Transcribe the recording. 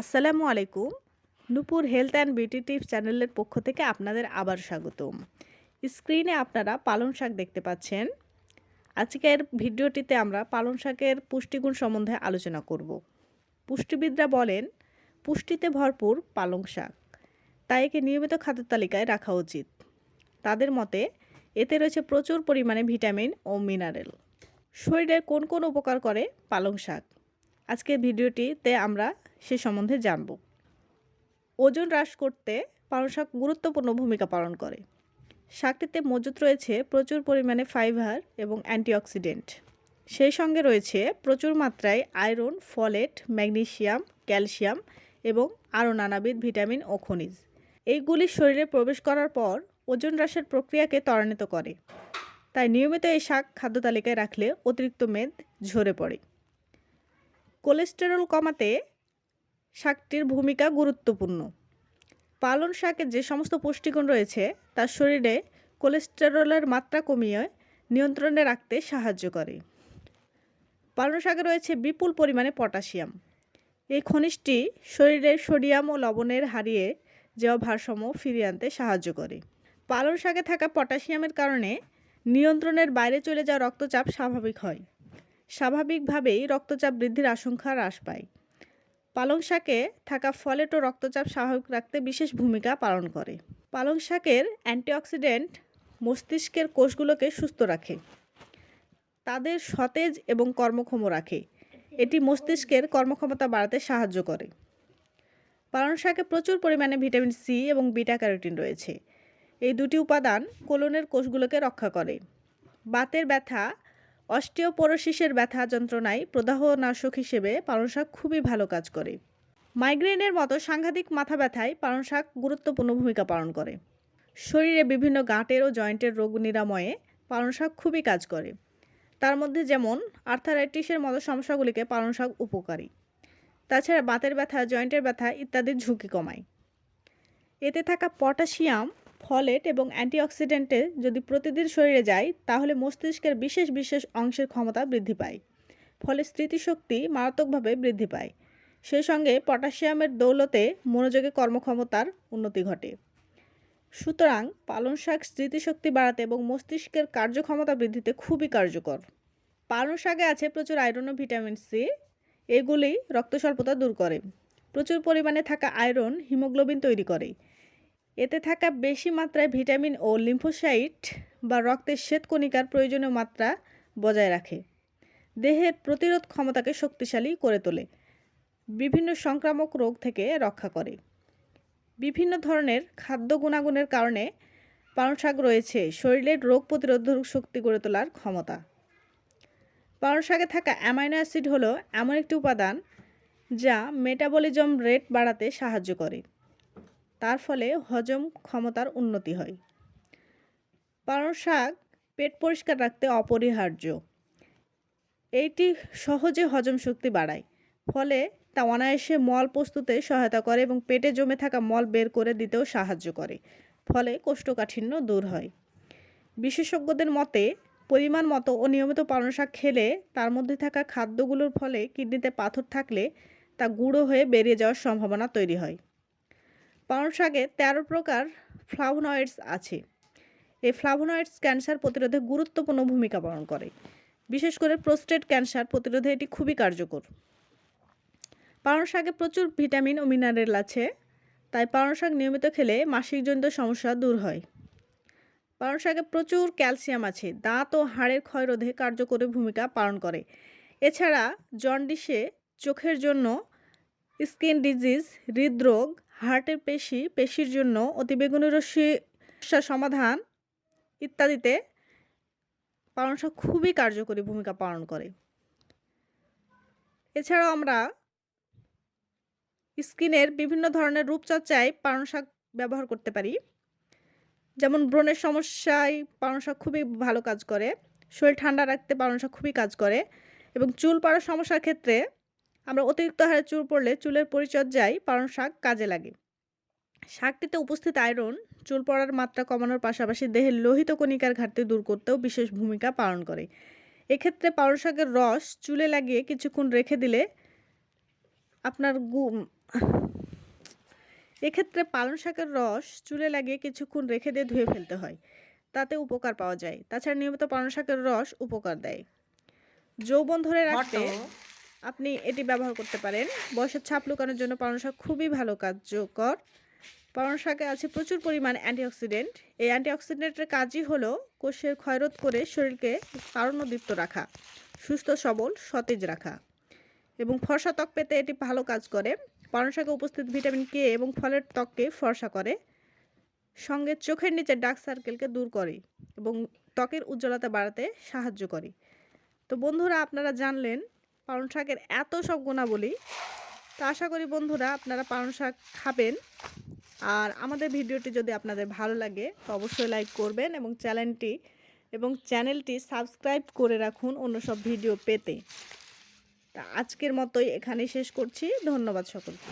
আসসালামু আলাইকুম। Nupur health and beauty tips চ্যানেলের পক্ষ থেকে আপনাদের আবার স্বাগতম। স্ক্রিনে আপনারা পালং শাক দেখতে পাচ্ছেন। আজকের ভিডিওটিতে আমরা পালং শাকের পুষ্টিগুণ সম্বন্ধে আলোচনা করব। পুষ্টিবিদরা বলেন, পুষ্টিতে ভরপুর পালং শাক। তাই একে নিয়মিত খাদ্য তালিকায় রাখা উচিত। তাদের মতে, এতে রয়েছে প্রচুর পরিমাণে ভিটামিন ও মিনারেল। শরীরে কোন কোন উপকার করে পালং শাক? আজকের ভিডিওটিতে আমরা সে সম্বন্ধে জানব। ওজন হ্রাস করতে পালং শাক গুরুত্বপূর্ণ ভূমিকা পালন করে। শাকটিতে মজুত রয়েছে প্রচুর পরিমাণে ফাইবার এবং অ্যান্টিঅক্সিডেন্ট। সেই সঙ্গে রয়েছে প্রচুর মাত্রায় আয়রন, ফলেট ম্যাগনেশিয়াম ক্যালসিয়াম এবং আরও নানাবিধ ভিটামিন ও খনিজ। এইগুলি শরীরে প্রবেশ করার পর ওজন হ্রাসের প্রক্রিয়াকে ত্বরান্বিত করে। তাই নিয়মিত এই শাক খাদ্য তালিকায় রাখলে অতিরিক্ত মেদ ঝরে পড়ে। কোলেস্টেরল কমাতে শাকটির ভূমিকা গুরুত্বপূর্ণ। পালং শাকে যে সমস্ত পুষ্টিগুণ রয়েছে তার শরীরে কোলেস্টেরলের মাত্রা কমিয়ে নিয়ন্ত্রণে রাখতে সাহায্য করে। পালং শাকে রয়েছে বিপুল পরিমাণে পটাশিয়াম। এই খনিজটি শরীরের সোডিয়াম ও লবণের হারিয়ে যাওয়া ভারসাম্য ফিরিয়ে আনতে সাহায্য করে। পালং শাকে থাকা পটাশিয়ামের কারণে নিয়ন্ত্রণের বাইরে চলে যাওয়া রক্তচাপ স্বাভাবিক হয়। স্বাভাবিকভাবেই রক্তচাপ বৃদ্ধির আশঙ্কা হ্রাস পায়। পালং শাকে থাকা ফলেট ও রক্তচাপ স্বাভাবিক রাখতে বিশেষ ভূমিকা পালন করে। পালং শাকের অ্যান্টিঅক্সিডেন্ট মস্তিষ্কের কোষগুলোকে সুস্থ রাখে, তাদের সতেজ এবং কর্মক্ষম রাখে। এটি মস্তিষ্কের কর্মক্ষমতা বাড়াতে সাহায্য করে। পালং শাকে প্রচুর পরিমাণে ভিটামিন সি এবং বিটা ক্যারোটিন রয়েছে। এই দুটি উপাদান কোলনের কোষগুলোকে রক্ষা করে। বাতের ব্যথা অস্টিওপোরোসিসের ব্যথা যন্ত্রণায় প্রদাহনাশক হিসেবে পালং শাক খুবই ভালো কাজ করে। মাইগ্রেনের মতো সাংঘাতিক মাথা ব্যথায় পালং শাক গুরুত্বপূর্ণ ভূমিকা পালন করে। শরীরে বিভিন্ন গাঁটের ও জয়েন্টের রোগ নিরাময়ে পালং শাক খুবই কাজ করে। তার মধ্যে যেমন আর্থারাইটিসের মতো সমস্যাগুলিকে পালং শাক উপকারী। তাছাড়া বাতের ব্যথা, জয়েন্টের ব্যথা ইত্যাদির ঝুঁকি কমায়। এতে থাকা পটাশিয়াম ফলেট এবং অ্যান্টিঅক্সিডেন্টে যদি প্রতিদিন শরীরে যায়, তাহলে মস্তিষ্কের বিশেষ বিশেষ অংশের ক্ষমতা বৃদ্ধি পায়, ফলে স্মৃতিশক্তি মারাত্মকভাবে বৃদ্ধি পায়। সেই সঙ্গে পটাশিয়ামের দৌলতে মনোযোগে কর্মক্ষমতার উন্নতি ঘটে। সুতরাং পালং শাক স্মৃতিশক্তি বাড়াতে এবং মস্তিষ্কের কার্যক্ষমতা বৃদ্ধিতে খুবই কার্যকর। পালং শাকে আছে প্রচুর আয়রন ও ভিটামিন সি, এগুলি রক্ত স্বল্পতা দূর করে। প্রচুর পরিমাণে থাকা আয়রন হিমোগ্লোবিন তৈরি করে। এতে থাকা বেশি মাত্রায় ভিটামিন ও লিম্ফোসাইট বা রক্তের শ্বেতকণিকার প্রয়োজনীয় মাত্রা বজায় রাখে। দেহের প্রতিরোধ ক্ষমতাকে শক্তিশালী করে তোলে। বিভিন্ন সংক্রামক রোগ থেকে রক্ষা করে। বিভিন্ন ধরনের খাদ্য গুণাগুণের কারণে পালং শাক রয়েছে। শরীরের রোগ প্রতিরোধক শক্তি গড়ে তোলার ক্ষমতা। পালং শাকে থাকা অ্যামাইনো অ্যাসিড হলো এমন একটি উপাদান যা মেটাবলিজম রেট বাড়াতে সাহায্য করে। তার ফলে হজম ক্ষমতার উন্নতি হয়। পালং শাক পেট পরিষ্কার রাখতে অপরিহার্য। এইটি সহজে হজম শক্তি বাড়ায়, ফলে তা অনায়াসে মল প্রস্তুতে সহায়তা করে এবং পেটে জমে থাকা মল বের করে দিতেও সাহায্য করে, ফলে কোষ্ঠকাঠিন্য দূর হয়। বিশেষজ্ঞদের মতে, পরিমাণ মতো ও নিয়মিত পালং শাক খেলে তার মধ্যে থাকা খাদ্যগুলোর ফলে কিডনিতে পাথর থাকলে তা গুঁড়ো হয়ে বেরিয়ে যাওয়ার সম্ভাবনা তৈরি হয়। পালং শাকে তেরো প্রকার ফ্লাভোনয়েডস আছে। এই ফ্লাভোনয়েডস ক্যান্সার প্রতিরোধে গুরুত্বপূর্ণ ভূমিকা পালন করে। বিশেষ করে প্রোস্টেট ক্যান্সার প্রতিরোধে এটি খুবই কার্যকর। পালং শাকে প্রচুর ভিটামিন ও মিনারেল আছে, তাই পালং শাক নিয়মিত খেলে মাসিকজনিত সমস্যা দূর হয়। পালং শাকে প্রচুর ক্যালসিয়াম আছে, দাঁত ও হাড়ের ক্ষয় রোধে কার্যকরী ভূমিকা পালন করে। এছাড়া জন্ডিসে চোখের জন্য স্কিন ডিজিজ, হৃদরোগ হার্টের পেশি, পেশির জন্য অতিবেগুনি রশ্মি সমাধান ইত্যাদিতে পালং শাক খুবই কার্যকরী ভূমিকা পালন করে। এছাড়াও আমরা স্কিনের বিভিন্ন ধরনের রূপচর্চায় পালন শাক ব্যবহার করতে পারি। যেমন ব্রণের সমস্যায় পালন শাক খুবই ভালো কাজ করে, শরীর ঠান্ডা রাখতে পালন শাক খুবই কাজ করে এবং চুল পড়ার সমস্যার ক্ষেত্রে আমরা অতিরিক্ত হারে চুল পড়লে চুলের পরিচর্যায় পালং শাক কাজে লাগে। শাকটিতে উপস্থিত আয়রন, চুল পড়ার মাত্রা কমানোর পাশাপাশি দেহের লোহিত কণিকার ঘাটতি দূর করতেও বিশেষ ভূমিকা পালন করে। এক্ষেত্রে পালং শাকের রস চুলে লাগিয়ে কিছুক্ষণ রেখে দিলে আপনার গু, এক্ষেত্রে পালং শাকের রস চুলে লাগিয়ে কিছুক্ষণ রেখে দিয়ে ধুয়ে ফেলতে হয়। তাতে উপকার পাওয়া যায়। তাছাড়া নিয়মিত পালং শাকের রস উপকার দেয়। যৌবন ধরে রাখতে আপনি এটি ব্যবহার করতে পারেন। বয়সের ছাপ লুকানোর জন্য পালং শাক খুবই ভালো কার্যকর। পালং শাকে আছে প্রচুর পরিমাণ অ্যান্টিঅক্সিডেন্ট। এই অ্যান্টিঅক্সিডেন্টের কাজই হলো কোষের ক্ষয়রোধ করে শরীরকে তারণদীপ্ত রাখা, সুস্থ, সবল, সতেজ রাখা এবং ফর্সা ত্বক পেতে এটি ভালো কাজ করে। পালং শাকে উপস্থিত ভিটামিন কে এবং ফলের ত্বককে ফর্সা করে, সঙ্গে চোখের নিচে ডার্ক সার্কেলকে দূর করে এবং ত্বকের উজ্জ্বলতা বাড়াতে সাহায্য করে। তো বন্ধুরা, আপনারা জানলেন পালং শাকের এত সব গুণাবলী, তো আশা করি বন্ধুরা আপনারা পালং শাক খাবেন। আর আমাদের ভিডিওটি যদি আপনাদের ভালো লাগে, তো অবশ্যই লাইক করবেন এবং চ্যানেলটি এবং চ্যানেলটি সাবস্ক্রাইব করে রাখুন অন্য সব ভিডিও পেতে। তা আজকের মতোই এখানে শেষ করছি। ধন্যবাদ সকলকে।